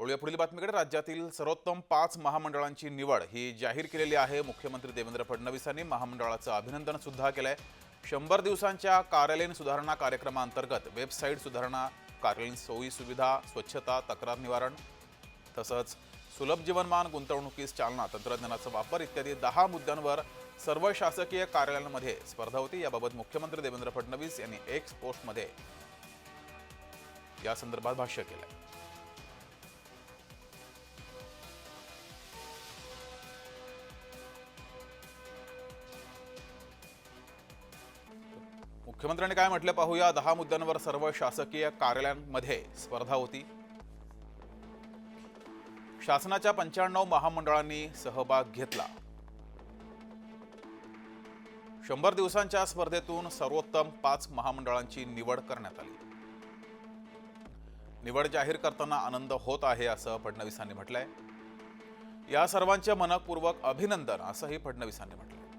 वळूया पुढील बातमीकडे. राज्यातील सर्वोत्तम पाच महामंडळांची निवड ही जाहीर केलेली आहे. मुख्यमंत्री देवेंद्र फडणवीसांनी महामंडळाचं अभिनंदन सुद्धा केलंय. शंभर दिवसांच्या कार्यालयीन सुधारणा कार्यक्रमाअंतर्गत वेबसाईट सुधारणा कार्यालयीन सोयी सुविधा स्वच्छता तक्रार निवारण तसंच सुलभ जीवनमान गुंतवणुकीस चालना तंत्रज्ञानाचा वापर इत्यादी दहा मुद्द्यांवर सर्व शासकीय कार्यालयांमध्ये स्पर्धा होती. याबाबत मुख्यमंत्री देवेंद्र फडणवीस यांनी एक्स पोस्टमध्ये या संदर्भात भाष्य केलंय. मुख्यमंत्र्यांनी काय म्हटलं पाहूया? दहा मुद्द्यांवर सर्व शासकीय कार्यालयांमध्ये स्पर्धा होती. शासनाच्या पंच्याण्णव महामंडळांनी सहभाग घेतला. शंभर दिवसांच्या स्पर्धेतून सर्वोत्तम पाच महामंडळांची निवड करण्यात आली. निवड जाहीर करताना आनंद होत आहे असं फडणवीसांनी म्हटलंय. या सर्वांचे मनपूर्वक अभिनंदन असंही फडणवीसांनी म्हटलंय.